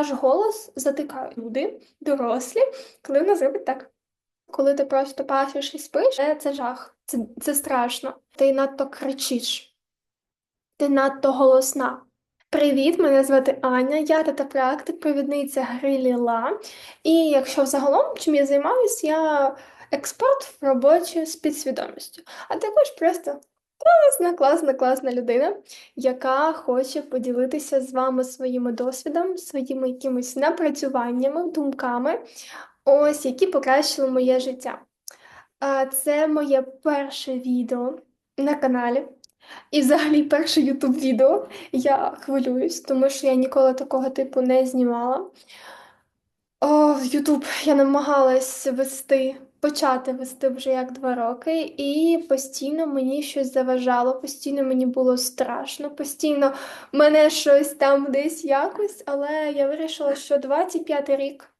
Наш голос затикають люди, дорослі, коли вона зробить так. Коли ти просто пасиш і спиш, це, це жах, це, це страшно. Ти надто кричиш, ти надто голосна. Привіт, мене звати Аня, я тета-практик, провідниця гри Ліла. І якщо взагалом чим я займаюся, я експерт в роботі з підсвідомістю, а також просто класна, класна, класна людина, яка хоче поділитися з вами своїм досвідом, своїми якимись напрацюваннями, думками, ось які покращили моє життя. Це моє перше відео на каналі. І взагалі перше ютуб відео. Я хвилююсь, тому що я ніколи такого типу не знімала. О, Ютуб я намагалась вести, почати вести вже як два роки, і постійно мені щось заважало, постійно мені було страшно, постійно мене щось там десь якось, але я вирішила, що 25-й рік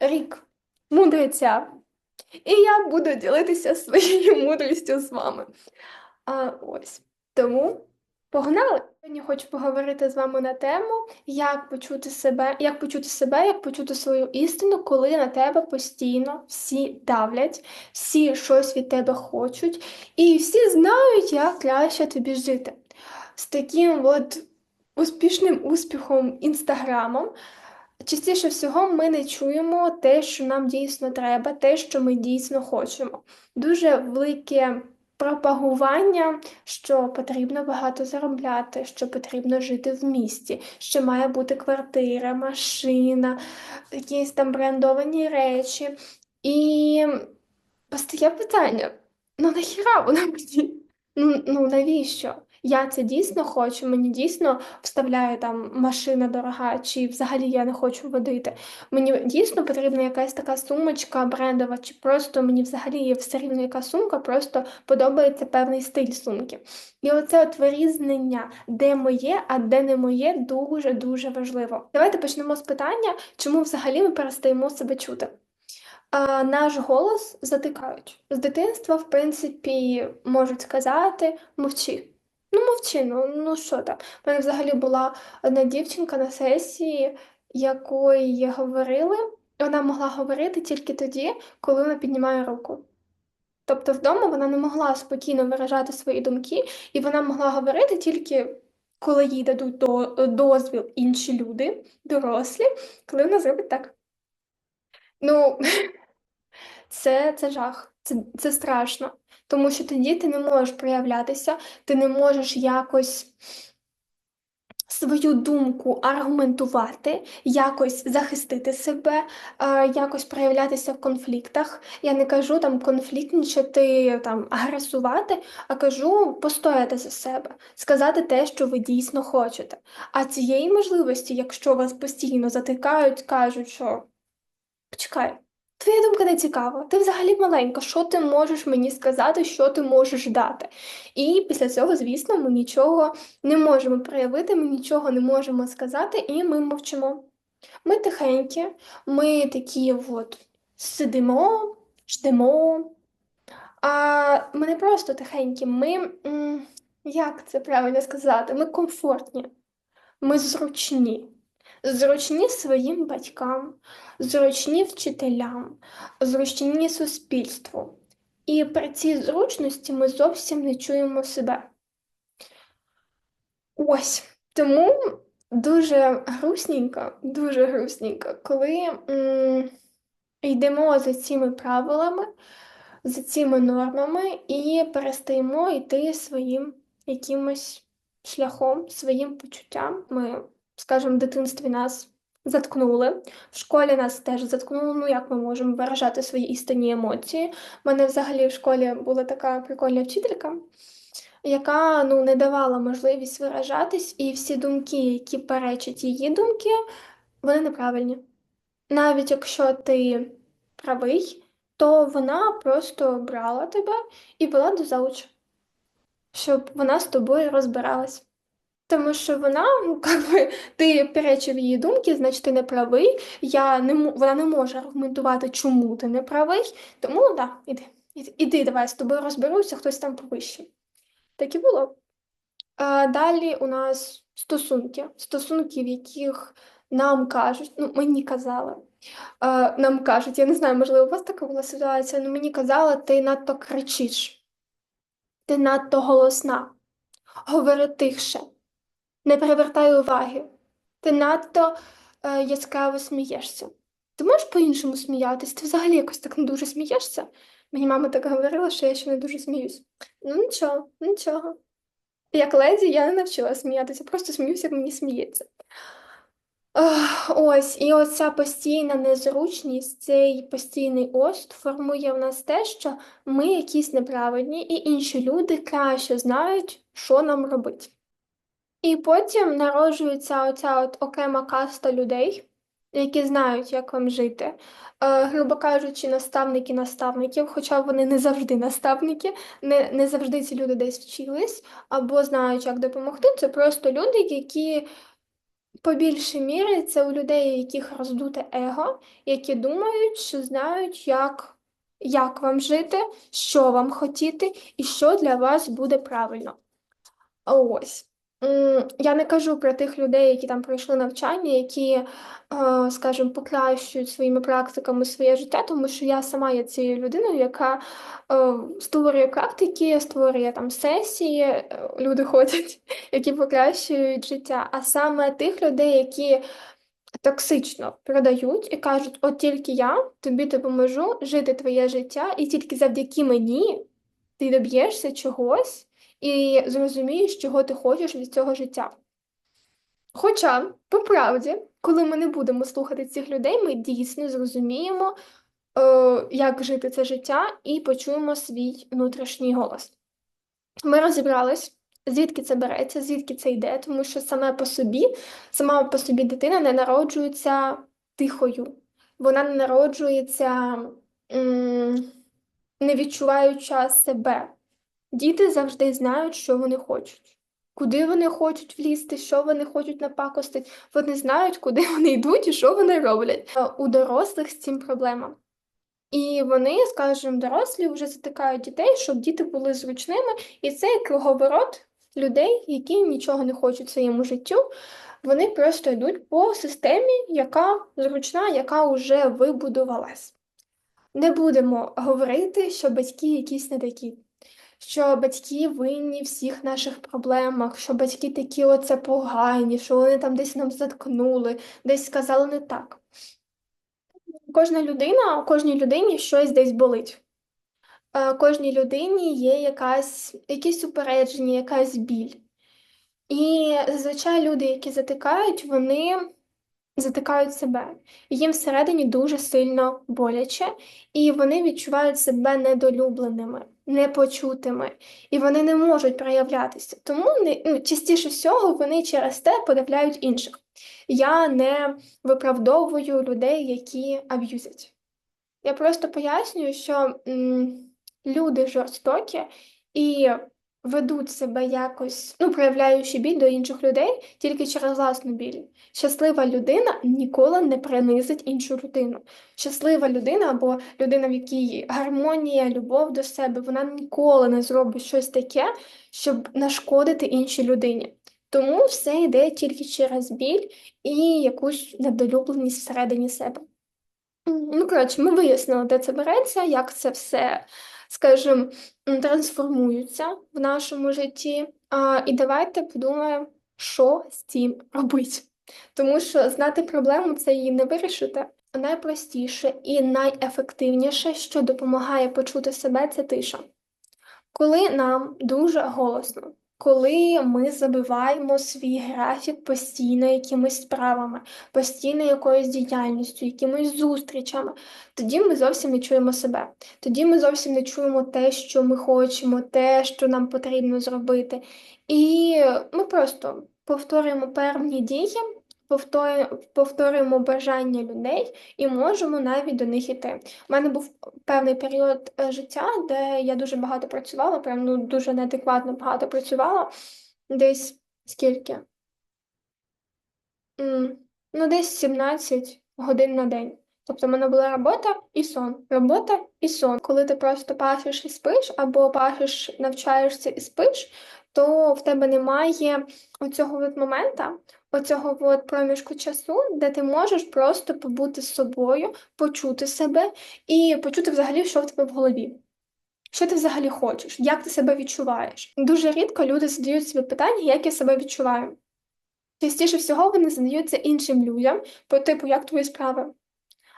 рік мудреця. І я буду ділитися своєю мудрістю з вами. А ось тому погнали! Сьогодні хочу поговорити з вами на тему, як почути себе, як почути себе, як почути свою істину, коли на тебе постійно всі давлять, всі щось від тебе хочуть, і всі знають, як краще тобі жити. З таким от успішним успіхом інстаграмом. Частіше всього ми не чуємо те, що нам дійсно треба, те, що ми дійсно хочемо. Дуже велике пропагування, що потрібно багато заробляти, що потрібно жити в місті, що має бути квартира, машина, якісь там брендовані речі. І постає питання: ну нахіра воно мені? Ну, ну навіщо? Я це дійсно хочу, мені дійсно вставляє там машина дорога, чи взагалі я не хочу водити. Мені дійсно потрібна якась така сумочка брендова, чи просто мені взагалі є все рівно яка сумка, просто подобається певний стиль сумки. І оце от вирізнення, де моє, а де не моє, дуже-дуже важливо. Давайте почнемо з питання, чому взагалі ми перестаємо себе чути. Наш голос затикають. З дитинства, в принципі, можуть сказати мовчи. Ну, мовчи, ну ну що там. У мене взагалі була одна дівчинка на сесії, якої говорили, вона могла говорити тільки тоді, коли вона піднімає руку. Тобто вдома вона не могла спокійно виражати свої думки, і вона могла говорити тільки коли їй дадуть дозвіл інші люди, дорослі, коли вона зробить так. Ну, це це жах, це, це страшно. Тому що тоді ти не можеш проявлятися, ти не можеш якось свою думку аргументувати, якось захистити себе, якось проявлятися в конфліктах. Я не кажу там конфліктничати, там агресувати, а кажу постояти за себе, сказати те, що ви дійсно хочете. А цієї можливості, якщо вас постійно затикають, кажуть, що почекай. Твоя думка не цікава, ти взагалі маленька, що ти можеш мені сказати, що ти можеш дати? І після цього, звісно, ми нічого не можемо проявити, ми нічого не можемо сказати, і ми мовчимо. Ми тихенькі, ми такі от сидимо, ждемо. А ми не просто тихенькі, ми, як це правильно сказати, ми комфортні, ми зручні зручні своїм батькам, зручні вчителям, зручні суспільству. І при цій зручності ми зовсім не чуємо себе. Ось тому дуже грустненько, дуже грустненько, коли м йдемо за цими правилами, за цими нормами і перестаємо йти своїм якимось шляхом, своїм почуттям. Ми скажімо, в дитинстві нас заткнули, в школі нас теж заткнули, ну як ми можемо виражати свої істинні емоції. У мене взагалі в школі була така прикольна вчителька, яка ну, не давала можливість виражатись, і всі думки, які перечать її думки, вони неправильні. Навіть якщо ти правий, то вона просто брала тебе і вела до зауча, щоб вона з тобою розбиралась. Тому що вона, ну как би, ти перечив її думки, значить ти не правий. Я не вона не може аргументувати, чому ти не правий. Тому так, да, іди, іди, давай з тобою розберуся, хтось там повище. Так і було. А Далі у нас стосунки, стосунки, в яких нам кажуть, ну мені казали, е, нам кажуть, я не знаю, можливо, у вас така була ситуація, але мені казали, ти надто кричиш, ти надто голосна, говори тихше, не привертай уваги, ти надто е, яскраво смієшся. Ти можеш по-іншому сміятись? Ти взагалі якось так не дуже смієшся? Мені мама так говорила, що я ще не дуже сміюсь. Ну нічого, нічого. Як леді я не навчила сміятися, просто сміюся, як мені сміється. Ось, і оця постійна незручність, цей постійний ост формує в нас те, що ми якісь неправильні, і інші люди краще знають, що нам робити. І потім народжується оця от окрема каста людей, які знають, як вам жити. Е, грубо кажучи, наставники наставників, хоча вони не завжди наставники, не, не завжди ці люди десь вчились або знають, як допомогти. Це просто люди, які по більшій мірі це у людей, у яких роздуте его, які думають, що знають, як, як вам жити, що вам хотіти і що для вас буде правильно. Ось. Я не кажу про тих людей, які там пройшли навчання, які, е, скажімо, покращують своїми практиками своє життя, тому що я сама є цією людиною, яка е, створює практики, створює там сесії, е, люди ходять, які покращують життя. А саме тих людей, які токсично продають і кажуть: от тільки я тобі допоможу жити твоє життя, і тільки завдяки мені ти доб'єшся чогось і зрозумієш, чого ти хочеш від цього життя. Хоча, по правді, коли ми не будемо слухати цих людей, ми дійсно зрозуміємо, е, як жити це життя, і почуємо свій внутрішній голос. Ми розібрались, звідки це береться, звідки це йде, тому що саме по собі, сама по собі дитина не народжується тихою, вона не народжується, не відчуваючи себе. Діти завжди знають, що вони хочуть, куди вони хочуть влізти, що вони хочуть напакостити. Вони знають, куди вони йдуть і що вони роблять. У дорослих з цим проблема. І вони, скажімо, дорослі вже затикають дітей, щоб діти були зручними. І це круговорот людей, які нічого не хочуть в своєму життю. Вони просто йдуть по системі, яка зручна, яка вже вибудувалась. Не будемо говорити, що батьки якісь не такі що батьки винні в всіх наших проблемах, що батьки такі оце погані, що вони там десь нам заткнули, десь сказали не так. Кожна людина, у кожній людині щось десь болить. Е, Кожній людині є якась, якісь упередження, якась біль. І зазвичай люди, які затикають, вони затикають себе. Їм всередині дуже сильно боляче, і вони відчувають себе недолюбленими, непочутими, і вони не можуть проявлятися. Тому не, ну, частіше всього вони через те подавляють інших. Я не виправдовую людей, які аб'юзять. Я просто пояснюю, що м, люди жорстокі і ведуть себе якось, ну, проявляючи біль до інших людей тільки через власну біль. Щаслива людина ніколи не принизить іншу людину. Щаслива людина або людина, в якій гармонія, любов до себе, вона ніколи не зробить щось таке, щоб нашкодити іншій людині. Тому все йде тільки через біль і якусь недолюбленість всередині себе. Ну, коротше, ми вияснили, де це береться, як це все, скажімо, трансформуються в нашому житті. І давайте подумаємо, що з цим робити. Тому що знати проблему це її не вирішити. Найпростіше і найефективніше, що допомагає почути себе, це тиша. Коли нам дуже голосно, коли ми забиваємо свій графік постійно якимись справами, постійно якоюсь діяльністю, якимись зустрічами, тоді ми зовсім не чуємо себе. Тоді ми зовсім не чуємо те, що ми хочемо, те, що нам потрібно зробити. І ми просто повторюємо певні дії, повторюємо бажання людей і можемо навіть до них іти. У мене був певний період е, життя, де я дуже багато працювала, прям ну дуже неадекватно багато працювала. Десь скільки? Ну, десь 17 годин на день. Тобто в мене була робота і сон, робота і сон. Коли ти просто пашеш і спиш, або пашеш, навчаєшся і спиш, то в тебе немає оцього моменту, оцього от проміжку часу, де ти можеш просто побути з собою, почути себе і почути взагалі, що в тебе в голові. Що ти взагалі хочеш? Як ти себе відчуваєш? Дуже рідко люди задають собі питання, як я себе відчуваю. Частіше всього вони задаються іншим людям, по типу, як твої справи.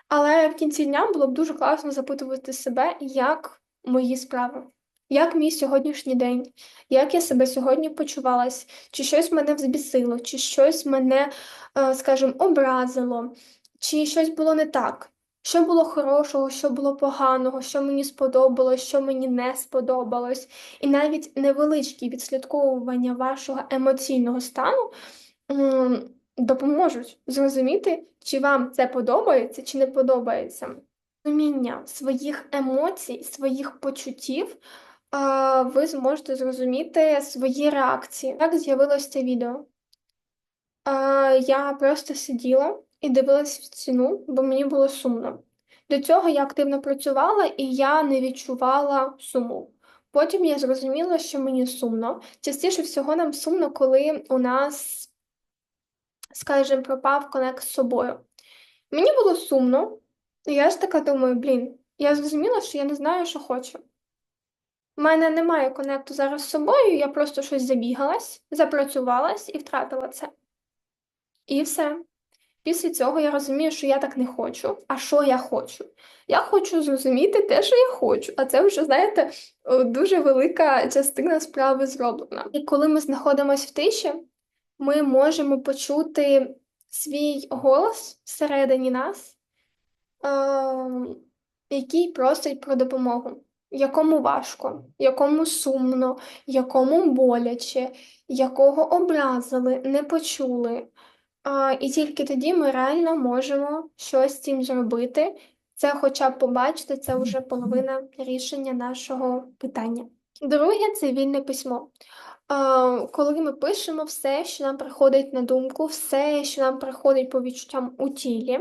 Але в кінці дня було б дуже класно запитувати себе, як мої справи, як мій сьогоднішній день, як я себе сьогодні почувалась, чи щось мене взбісило, чи щось мене, е, скажімо, образило, чи щось було не так. Що було хорошого, що було поганого, що мені сподобалось, що мені не сподобалось, і навіть невеличкі відслідковування вашого емоційного стану допоможуть зрозуміти, чи вам це подобається, чи не подобається. Розуміння своїх емоцій, своїх почуттів, ви зможете зрозуміти свої реакції. Як з'явилось це відео? Я просто сиділа і дивилась в стіну, бо мені було сумно. До цього я активно працювала і я не відчувала суму. Потім я зрозуміла, що мені сумно. Частіше всього нам сумно, коли у нас, скажімо, пропав конект з собою. Мені було сумно, і я ж така думаю, блін, я зрозуміла, що я не знаю, що хочу. У мене немає конекту зараз з собою, я просто щось забігалась, запрацювалась і втратила це. І все. Після цього я розумію, що я так не хочу. А що я хочу? Я хочу зрозуміти те, що я хочу. А це вже, знаєте, дуже велика частина справи зроблена. І коли ми знаходимося в тиші, ми можемо почути свій голос всередині нас, ем, який просить про допомогу, якому важко, якому сумно, якому боляче, якого образили, не почули. А, і тільки тоді ми реально можемо щось з цим зробити. Це хоча б побачити, це вже половина рішення нашого питання. Друге це вільне письмо. Коли ми пишемо все, що нам приходить на думку, все, що нам приходить по відчуттям у тілі,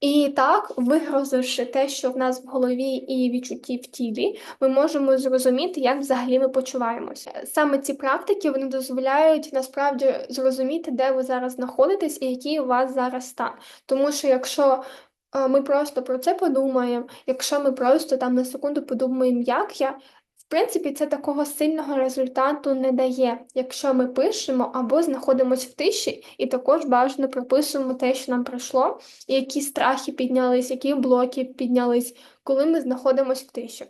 і так, вигрозивши те, що в нас в голові і відчутті в тілі, ми можемо зрозуміти, як взагалі ми почуваємося. Саме ці практики вони дозволяють насправді зрозуміти, де ви зараз знаходитесь і який у вас зараз стан. Тому що якщо ми просто про це подумаємо, якщо ми просто там на секунду подумаємо, як я. Принципі, це такого сильного результату не дає, якщо ми пишемо або знаходимося в тиші, і також бажано прописуємо те, що нам пройшло, і які страхи піднялись, які блоки піднялись, коли ми знаходимося в тиші.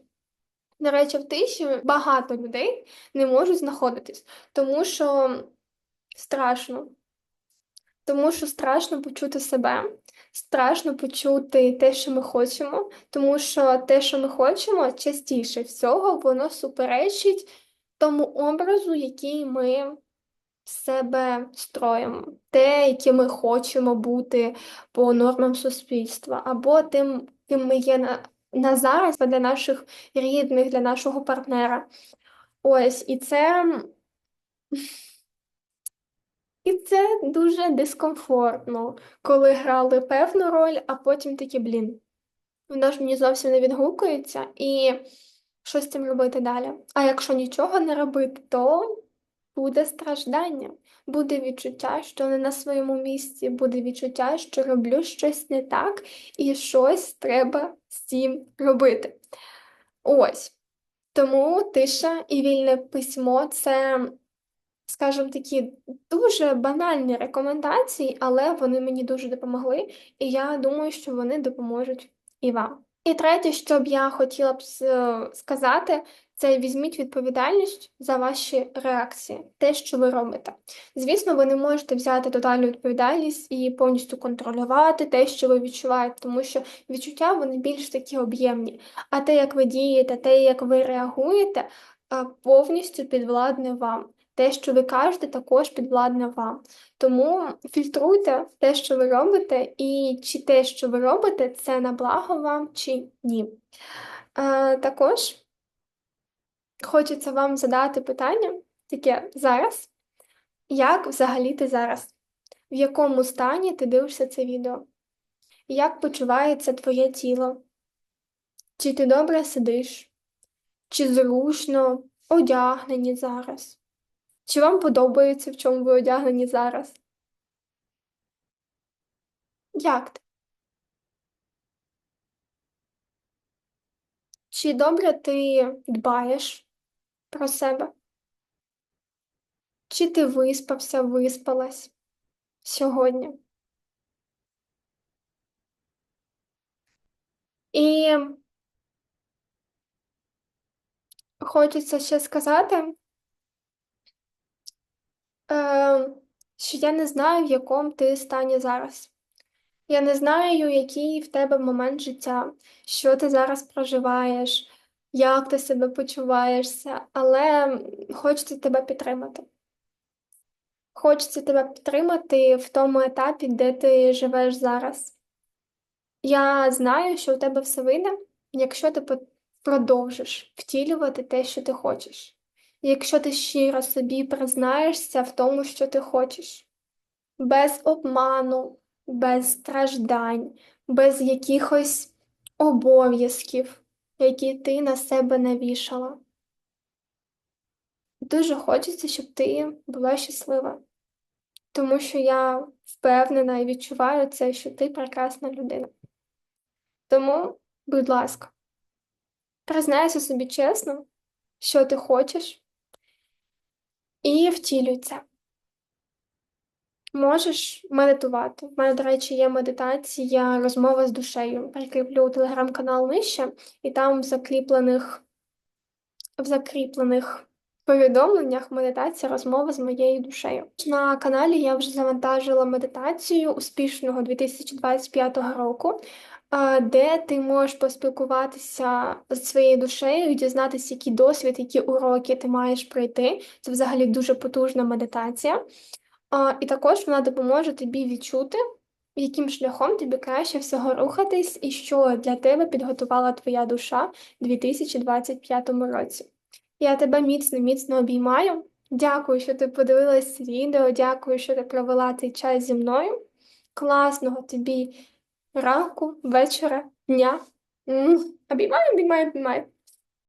До речі, в тиші багато людей не можуть знаходитись, тому що страшно. Тому що страшно почути себе, страшно почути те, що ми хочемо, тому що те, що ми хочемо, частіше всього, воно суперечить тому образу, який ми себе строїмо, те, яким ми хочемо бути по нормам суспільства, або тим, ким ми є на, на зараз для наших рідних, для нашого партнера. Ось, і це. І це дуже дискомфортно, коли грали певну роль, а потім такі, блін, вона ж мені зовсім не відгукується, і що з цим робити далі? А якщо нічого не робити, то буде страждання, буде відчуття, що не на своєму місці, буде відчуття, що роблю щось не так, і щось треба з цим робити. Ось. Тому тиша і вільне письмо це скажімо, такі дуже банальні рекомендації, але вони мені дуже допомогли, і я думаю, що вони допоможуть і вам. І третє, що б я хотіла б сказати, це візьміть відповідальність за ваші реакції, те, що ви робите. Звісно, ви не можете взяти тотальну відповідальність і повністю контролювати те, що ви відчуваєте, тому що відчуття вони більш такі об'ємні. А те, як ви дієте, те, як ви реагуєте, повністю підвладне вам. Те, що ви кажете, також підвладне вам. Тому фільтруйте те, що ви робите, і чи те, що ви робите, це на благо вам, чи ні. Е, Також хочеться вам задати питання таке зараз. Як взагалі ти зараз? В якому стані ти дивишся це відео? Як почувається твоє тіло? Чи ти добре сидиш? Чи зручно одягнені зараз? Чи вам подобається, в чому ви одягнені зараз? Як ти? Чи добре ти дбаєш про себе? Чи ти виспався, виспалась сьогодні? І хочеться ще сказати, е, що я не знаю, в якому ти стані зараз. Я не знаю, який в тебе момент життя, що ти зараз проживаєш, як ти себе почуваєшся, але хочеться тебе підтримати. Хочеться тебе підтримати в тому етапі, де ти живеш зараз. Я знаю, що у тебе все вийде, якщо ти продовжиш втілювати те, що ти хочеш. Якщо ти щиро собі признаєшся в тому, що ти хочеш, без обману, без страждань, без якихось обов'язків, які ти на себе навішала. Дуже хочеться, щоб ти була щаслива, тому що я впевнена і відчуваю це, що ти прекрасна людина. Тому, будь ласка, признайся собі чесно, що ти хочеш, і втілюй це. Можеш медитувати. В мене, до речі, є медитація, розмова з душею. Прикріплю телеграм-канал нижче, і там в закріплених, в закріплених повідомленнях медитація розмова з моєю душею. На каналі я вже завантажила медитацію успішного 2025 року, де ти можеш поспілкуватися з своєю душею, і дізнатися, який досвід, які уроки ти маєш пройти. Це взагалі дуже потужна медитація. І також вона допоможе тобі відчути, яким шляхом тобі краще всього рухатись, і що для тебе підготувала твоя душа у 2025 році. Я тебе міцно, міцно обіймаю. Дякую, що ти подивилась відео. Дякую, що ти провела цей час зі мною. Класного тобі ранку, вечора, дня. М, Обіймаю, обіймаю, обіймаю.